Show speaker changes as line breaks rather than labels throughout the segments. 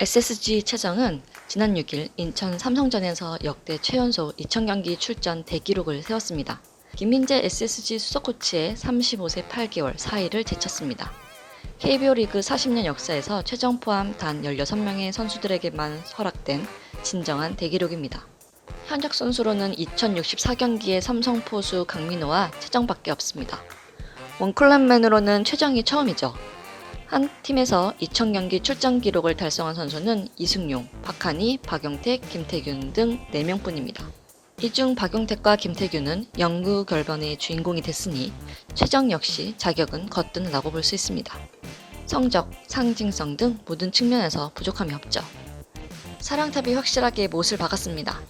SSG 최정은 지난 6일 인천 삼성전에서 역대 최연소 2000경기 출전 대기록을 세웠습니다. 김민재 SSG 수석 코치의 35세 8개월 4일을 제쳤습니다. KBO 리그 40년 역사에서 최정 포함 단 16명의 선수들에게만 허락된 진정한 대기록입니다. 현역 선수로는 2064경기의 삼성 포수 강민호와 최정밖에 없습니다. 원클럽맨으로는 최정이 처음이죠. 한 팀에서 2000경기 출전 기록을 달성한 선수는 이승용, 박한희, 박용택, 김태균 등 4명뿐입니다. 이 중 박용택과 김태균은 영구 결번의 주인공이 됐으니 최정 역시 자격은 거뜬하다고 볼 수 있습니다. 성적, 상징성 등 모든 측면에서 부족함이 없죠. 사랑탑이 확실하게 못을 박았습니다.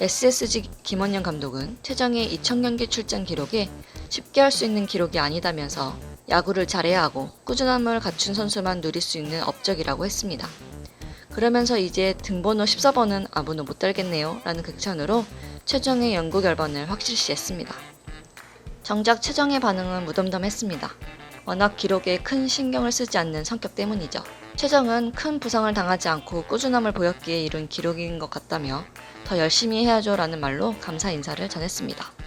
SSG 김원영 감독은 최정의 2000경기 출전 기록에 쉽게 할 수 있는 기록이 아니다면서 야구를 잘해야 하고 꾸준함을 갖춘 선수만 누릴 수 있는 업적이라고 했습니다. 그러면서 이제 등번호 14번은 아무도 못 달겠네요 라는 극찬으로 최정의 연구 결번을 확실시했습니다. 정작 최정의 반응은 무덤덤했습니다. 워낙 기록에 큰 신경을 쓰지 않는 성격 때문이죠. 최정은 큰 부상을 당하지 않고 꾸준함을 보였기에 이룬 기록인 것 같다며 더 열심히 해야죠 라는 말로 감사 인사를 전했습니다.